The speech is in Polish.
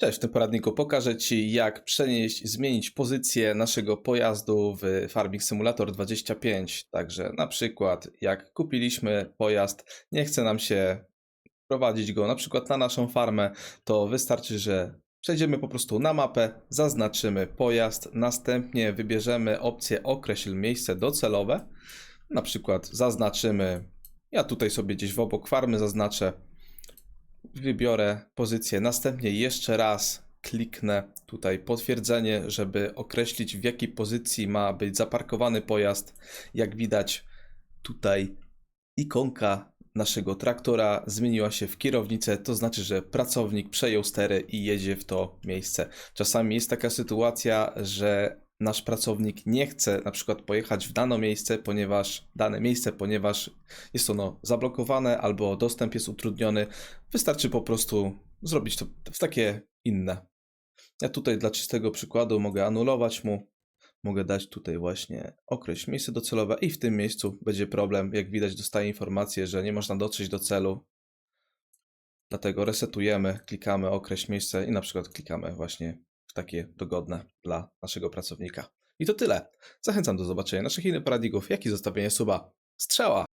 Cześć, w tym poradniku pokażę Ci, jak przenieść, zmienić pozycję naszego pojazdu w Farming Simulator 25. Także na przykład, jak kupiliśmy pojazd, nie chce nam się prowadzić go na przykład na naszą farmę, to wystarczy, że przejdziemy po prostu na mapę, zaznaczymy pojazd, następnie wybierzemy opcję określ miejsce docelowe. Na przykład zaznaczymy, ja tutaj sobie gdzieś w obok farmy zaznaczę wybiorę pozycję. Następnie jeszcze raz kliknę tutaj potwierdzenie, żeby określić w jakiej pozycji ma być zaparkowany pojazd. Jak widać tutaj ikonka naszego traktora zmieniła się w kierownicę, to znaczy, że pracownik przejął stery i jedzie w to miejsce. Czasami jest taka sytuacja, że nasz pracownik nie chce na przykład pojechać w dane miejsce, ponieważ dane miejsce, ponieważ jest ono zablokowane albo dostęp jest utrudniony. Wystarczy po prostu zrobić to w takie inne. Ja tutaj dla czystego przykładu mogę anulować mu. Mogę dać tutaj właśnie określ miejsce docelowe i w tym miejscu będzie problem. Jak widać dostaję informację, że nie można dotrzeć do celu. Dlatego resetujemy, klikamy określ miejsce i na przykład klikamy właśnie takie dogodne dla naszego pracownika. I to tyle. Zachęcam do zobaczenia naszych innych poradników, jak i zostawienia suba. Strzała!